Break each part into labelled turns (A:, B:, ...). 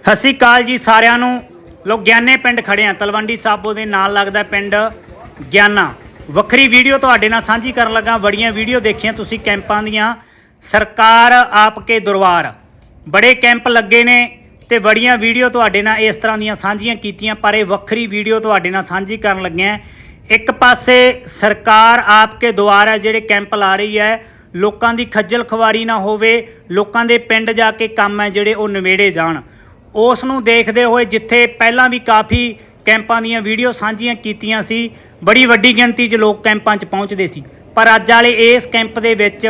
A: ਸਤਿ ਸ਼੍ਰੀ ਅਕਾਲ ਜੀ ਸਾਰਿਆਂ ਨੂੰ। ਲੋਕ ਗਿਆਨੇ ਪਿੰਡ ਖੜੇ ਆ। ਤਲਵੰਡੀ ਸਾਬੋ ਦੇ ਨਾਲ ਲੱਗਦਾ ਪਿੰਡ ਗਿਆਨਾ। ਵੱਖਰੀ ਵੀਡੀਓ ਤੁਹਾਡੇ ਨਾਲ ਸਾਂਝੀ ਕਰਨ ਲੱਗਾ। ਬੜੀਆਂ ਵੀਡੀਓ ਦੇਖੀਆਂ ਤੁਸੀਂ ਕੈਂਪਾਂ ਦੀਆਂ। ਸਰਕਾਰ ਆਪਕੇ ਦਰਬਾਰ। ਬੜੇ ਕੈਂਪ ਲੱਗੇ ਨੇ ਤੇ ਬੜੀਆਂ ਵੀਡੀਓ ਤੁਹਾਡੇ ਨਾਲ ਇਸ ਤਰ੍ਹਾਂ ਦੀਆਂ ਸਾਂਝੀਆਂ ਕੀਤੀਆਂ, ਪਰ ਇਹ ਵੱਖਰੀ ਵੀਡੀਓ ਤੁਹਾਡੇ ਨਾਲ ਸਾਂਝੀ ਕਰਨ ਲੱਗਿਆ ਇੱਕ ਪਾਸੇ ਸਰਕਾਰ ਆਪਕੇ ਦੁਆਰ ਹੈ, ਜਿਹੜੇ ਕੈਂਪ ਲਾ ਰਹੀ ਹੈ। ਲੋਕਾਂ ਦੀ ਖੱਜਲ ਖਵਾਰੀ ਨਾ ਹੋਵੇ, ਲੋਕਾਂ ਦੇ ਪਿੰਡ ਜਾ ਕੇ ਕੰਮ ਹੈ, ਜਿਹੜੇ ਉਹ ਨਿਵੇੜੇ ਜਾਣ। ਉਸ ਨੂੰ ਦੇਖਦੇ ਹੋਏ ਜਿੱਥੇ ਪਹਿਲਾਂ ਵੀ ਕਾਫੀ ਕੈਂਪਾਂ ਦੀਆਂ ਵੀਡੀਓ ਸਾਂਝੀਆਂ ਕੀਤੀਆਂ ਸੀ, ਬੜੀ ਵੱਡੀ ਗਿਣਤੀ 'ਚ ਲੋਕ ਕੈਂਪਾਂ 'ਚ ਪਹੁੰਚਦੇ ਸੀ। ਪਰ ਅੱਜ ਵਾਲੇ ਇਸ ਕੈਂਪ ਦੇ ਵਿੱਚ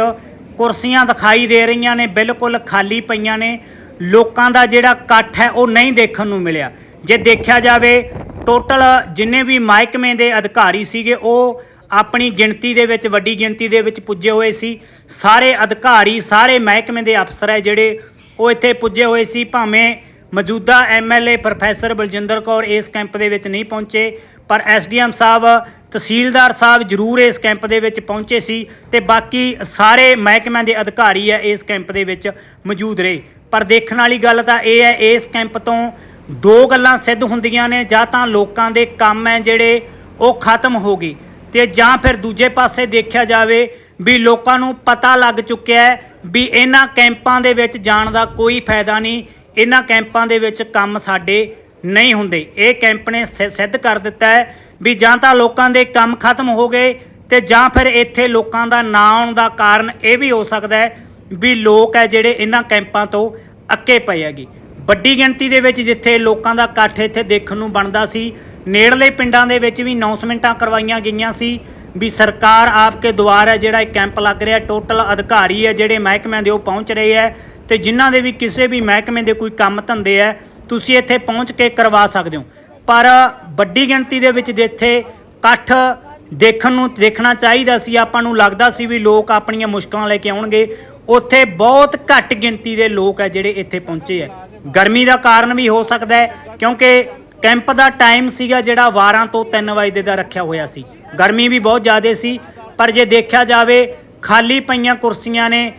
A: ਕੁਰਸੀਆਂ ਦਿਖਾਈ ਦੇ ਰਹੀਆਂ ਨੇ, ਬਿਲਕੁਲ ਖਾਲੀ ਪਈਆਂ ਨੇ। ਲੋਕਾਂ ਦਾ ਜਿਹੜਾ ਇਕੱਠ ਹੈ, ਉਹ ਨਹੀਂ ਦੇਖਣ ਨੂੰ ਮਿਲਿਆ। ਜੇ ਦੇਖਿਆ ਜਾਵੇ, ਟੋਟਲ ਜਿੰਨੇ ਵੀ ਮਹਿਕਮੇ ਦੇ ਅਧਿਕਾਰੀ ਸੀਗੇ, ਉਹ ਆਪਣੀ ਗਿਣਤੀ ਦੇ ਵਿੱਚ, ਵੱਡੀ ਗਿਣਤੀ ਦੇ ਵਿੱਚ ਪੁੱਜੇ ਹੋਏ ਸੀ। ਸਾਰੇ ਅਧਿਕਾਰੀ, ਸਾਰੇ ਮਹਿਕਮੇ ਦੇ ਅਫਸਰ ਹੈ ਜਿਹੜੇ ਉਹ ਇੱਥੇ ਪੁੱਜੇ ਹੋਏ ਸੀ, ਭਾਵੇਂ ਮੌਜੂਦਾ ਐਮਐਲਏ ਪ੍ਰੋਫੈਸਰ ਬਲਜਿੰਦਰ ਕੌਰ ਇਸ ਕੈਂਪ ਦੇ ਵਿੱਚ ਨਹੀਂ ਪਹੁੰਚੇ, ਪਰ ਐਸਡੀਐਮ ਸਾਹਿਬ, ਤਹਿਸੀਲਦਾਰ ਸਾਹਿਬ ਜ਼ਰੂਰ ਇਸ ਕੈਂਪ ਦੇ ਵਿੱਚ ਪਹੁੰਚੇ ਸੀ ਤੇ ਬਾਕੀ ਸਾਰੇ ਮਹਿਕਮਿਆਂ ਦੇ ਅਧਿਕਾਰੀ ਹੈ ਇਸ ਕੈਂਪ ਦੇ ਵਿੱਚ ਮੌਜੂਦ ਰਹੇ। ਪਰ ਦੇਖਣ ਵਾਲੀ ਗੱਲ ਤਾਂ ਇਹ ਹੈ, ਇਸ ਕੈਂਪ ਤੋਂ ਦੋ ਗੱਲਾਂ ਸਿੱਧ ਹੁੰਦੀਆਂ ਨੇ, ਜਾਂ ਤਾਂ ਲੋਕਾਂ ਦੇ ਕੰਮ ਹੈ ਜਿਹੜੇ ਉਹ ਖਤਮ ਹੋ ਗਏ ਤੇ ਜਾਂ ਫਿਰ ਦੂਜੇ ਪਾਸੇ ਦੇਖਿਆ ਜਾਵੇ ਵੀ ਲੋਕਾਂ ਨੂੰ ਪਤਾ ਲੱਗ ਚੁੱਕਿਆ ਹੈ ਵੀ ਇਹਨਾਂ ਕੈਂਪਾਂ ਦੇ ਵਿੱਚ ਜਾਣ ਦਾ ਕੋਈ ਫਾਇਦਾ ਨਹੀਂ। ਇਹਨਾਂ ਕੈਂਪਾਂ ਦੇ ਵਿੱਚ ਕੰਮ ਸਾਡੇ ਨਹੀਂ ਹੁੰਦੇ। ਇਹ ਕੈਂਪ ਨੇ ਸਿ- ਸਿੱਧ ਕਰ ਦਿੱਤਾ ਹੈ ਵੀ ਜਾਂ ਤਾਂ ਲੋਕਾਂ ਦੇ ਕੰਮ ਖਤਮ ਹੋ ਗਏ ਤੇ ਜਾਂ ਫਿਰ ਇੱਥੇ ਲੋਕਾਂ ਦਾ ਨਾ ਆਉਣ ਦਾ ਕਾਰਨ ਇਹ ਵੀ ਹੋ ਸਕਦਾ ਹੈ ਵੀ ਲੋਕ ਹੈ ਜਿਹੜੇ ਇਹਨਾਂ ਕੈਂਪਾਂ ਤੋਂ ਅੱਕੇ ਪਏ ਹੈਗੇ। ਵੱਡੀ ਗਿਣਤੀ ਦੇ ਵਿੱਚ ਜਿੱਥੇ ਲੋਕਾਂ ਦਾ ਇਕੱਠ ਇੱਥੇ ਦੇਖਣ ਨੂੰ ਬਣਦਾ ਸੀ, ਨੇੜਲੇ ਪਿੰਡਾਂ ਦੇ ਵਿੱਚ ਵੀ ਅਨਾਉਂਸਮੈਂਟਾਂ ਕਰਵਾਈਆਂ ਗਈਆਂ ਸੀ ਵੀ ਸਰਕਾਰ ਆਪਕੇ ਦੁਆਰ ਹੈ ਜਿਹੜਾ ਇਹ ਕੈਂਪ ਲੱਗ ਰਿਹਾ, ਟੋਟਲ ਅਧਿਕਾਰੀ ਹੈ ਜਿਹੜੇ ਮਹਿਕਮਿਆਂ ਦੇ ਉਹ ਪਹੁੰਚ ਰਹੇ ਹੈ ਤੇ ਜਿਨ੍ਹਾਂ ਦੇ ਵੀ ਕਿਸੇ ਵੀ ਮਹਿਕਮੇ ਦੇ ਕੋਈ ਕੰਮ ਧੰਦੇ ਹੈ ਤੁਸੀਂ ਇੱਥੇ ਪਹੁੰਚ ਕੇ ਕਰਵਾ ਸਕਦੇ ਹੋ। ਪਰ ਵੱਡੀ ਗਿਣਤੀ ਦੇ ਵਿੱਚ ਜਿੱਥੇ ਇਕੱਠ ਦੇਖਣ ਨੂੰ, ਦੇਖਣਾ ਚਾਹੀਦਾ ਸੀ, ਆਪਾਂ ਨੂੰ ਲੱਗਦਾ ਸੀ ਵੀ ਲੋਕ ਆਪਣੀਆਂ ਮੁਸ਼ਕਲਾਂ ਲੈ ਕੇ ਆਉਣਗੇ। ਉੱਥੇ ਬਹੁਤ ਘੱਟ ਗਿਣਤੀ ਦੇ ਲੋਕ ਹੈ ਜਿਹੜੇ ਇੱਥੇ ਪਹੁੰਚੇ ਹੈ ਗਰਮੀ ਦਾ ਕਾਰਨ ਵੀ ਹੋ ਸਕਦਾ ਹੈ, ਕਿਉਂਕਿ ਕੈਂਪ ਦਾ ਟਾਈਮ ਸੀਗਾ ਜਿਹੜਾ 12 ਤੋਂ 3 ਵਜੇ ਦਾ ਰੱਖਿਆ ਹੋਇਆ ਸੀ। ਗਰਮੀ ਵੀ ਬਹੁਤ ਜ਼ਿਆਦਾ ਸੀ, ਪਰ ਜੇ ਦੇਖਿਆ ਜਾਵੇ, ਖਾਲੀ ਪਈਆਂ ਕੁਰਸੀਆਂ ਨੇ,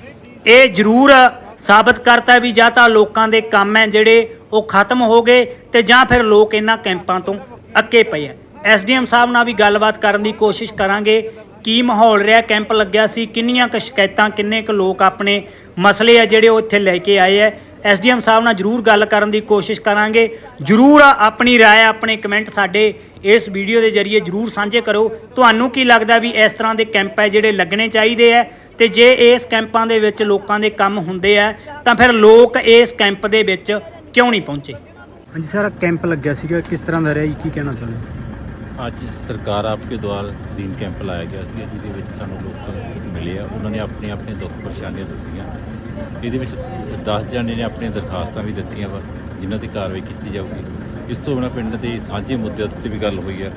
A: ਇਹ ਜ਼ਰੂਰ ਸਾਬਤ ਕਰਤਾ ਵੀ ਜਾਂ ਤਾਂ ਲੋਕਾਂ ਦੇ ਕੰਮ ਹੈ ਜਿਹੜੇ ਉਹ ਖਤਮ ਹੋ ਗਏ ਤੇ ਜਾਂ ਫਿਰ ਲੋਕ ਇਹਨਾਂ ਕੈਂਪਾਂ ਤੋਂ ਅੱਕੇ ਪਏ ਆ ਐਸਡੀਐਮ ਸਾਹਿਬ ਨਾਲ ਵੀ ਗੱਲਬਾਤ ਕਰਨ ਦੀ ਕੋਸ਼ਿਸ਼ ਕਰਾਂਗੇ ਕੀ ਮਾਹੌਲ ਰਿਹਾ ਕੈਂਪ ਲੱਗਿਆ ਸੀ ਕਿੰਨੀਆਂ ਕੁ ਸ਼ਿਕਾਇਤਾਂ ਕਿੰਨੇ ਕੁ ਲੋਕ ਆਪਣੇ ਮਸਲੇ ਆ ਜਿਹੜੇ ਉਹ ਇੱਥੇ ਲੈ ਕੇ ਆਏ ਆ ਐਸਡੀਐਮ ਸਾਹਿਬ ਨਾਲ ਜਰੂਰ ਗੱਲ ਕਰਨ ਦੀ ਕੋਸ਼ਿਸ਼ ਕਰਾਂਗੇ ਜਰੂਰ ਆਪਣੀ رائے ਆਪਣੇ ਕਮੈਂਟ ਸਾਡੇ ਇਸ ਵੀਡੀਓ ਦੇ ਜ਼ਰੀਏ ਜਰੂਰ ਸਾਂਝੇ ਕਰੋ ਤੁਹਾਨੂੰ ਕੀ ਲੱਗਦਾ ਵੀ ਇਸ ਤਰ੍ਹਾਂ ਦੇ ਕੈਂਪ ਹੈ ਜਿਹੜੇ ਲੱਗਣੇ ਚਾਹੀਦੇ ਆ ਤੇ ਜੇ ਇਸ ਕੈਂਪਾਂ ਦੇ ਵਿੱਚ ਲੋਕਾਂ ਦੇ ਕੰਮ ਹੁੰਦੇ ਆ ਤਾਂ ਫਿਰ ਲੋਕ ਇਸ ਕੈਂਪ ਦੇ ਵਿੱਚ ਕਿਉਂ ਨਹੀਂ ਪਹੁੰਚੇ? ਹਾਂਜੀ ਸਰ ਕੈਂਪ ਲੱਗਿਆ ਸੀਗਾ ਕਿਸ ਤਰ੍ਹਾਂ ਦਾ ਰਿਹਾ ਜੀ? ਕੀ ਕਹਿਣਾ ਚਾਹੁੰਦੇ
B: ਅੱਜ ਸਰਕਾਰ ਆਪਕੇ ਦੁਆਰ ਦੀਨ ਕੈਂਪ ਲਾਇਆ ਗਿਆ ਸੀ ਜਿਹਦੇ ਵਿੱਚ ਸਾਨੂੰ ਲੋਕ ਮਿਲੇ ਆ। ਉਹਨਾਂ ਨੇ ਆਪਣੇ ਆਪਣੇ ਦੁੱਖ ਪਰੇਸ਼ਾਨੀਆਂ ਦੱਸੀਆਂ। ਇਹਦੇ ਵਿੱਚ 10 ਜਣੇ ਨੇ ਆਪਣੀਆਂ ਦਰਖਾਸਤਾਂ ਵੀ ਦਿੱਤੀਆਂ ਵਾ ਜਿਨ੍ਹਾਂ ਤੇ ਕਾਰਵਾਈ ਕੀਤੀ ਜਾਊਗੀ। ਇਸ ਤੋਂ ਬਿਨਾਂ ਪਿੰਡ ਦੇ ਸਾਂਝੇ ਮੁੱਦਿਆਂ ਉੱਤੇ ਵੀ ਗੱਲ ਹੋਈ ਹੈ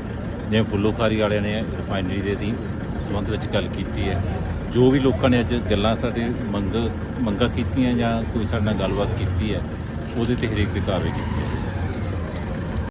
B: ਜਿਵੇਂ ਫੁੱਲੋਖਾਰੀ ਵਾਲਿਆਂ ਨੇ ਰਿਫਾਈਨਰੀ ਦੇ ਦੀ ਸੰਬੰਧ ਵਿੱਚ ਗੱਲ ਕੀਤੀ ਹੈ। ਜੋ ਵੀ ਲੋਕਾਂ ਨੇ ਅੱਜ ਗੱਲਾਂ ਸਾਡੇ ਮੰਗ ਮੰਗਾਂ ਕੀਤੀਆਂ ਜਾਂ ਕੋਈ ਸਾਡੇ ਨਾਲ ਗੱਲਬਾਤ ਕੀਤੀ ਹੈ, ਉਹਦੇ ਤੇ ਹਰੇਕ ਤੇ ਕਾਰਵਾਈ ਕੀਤੀ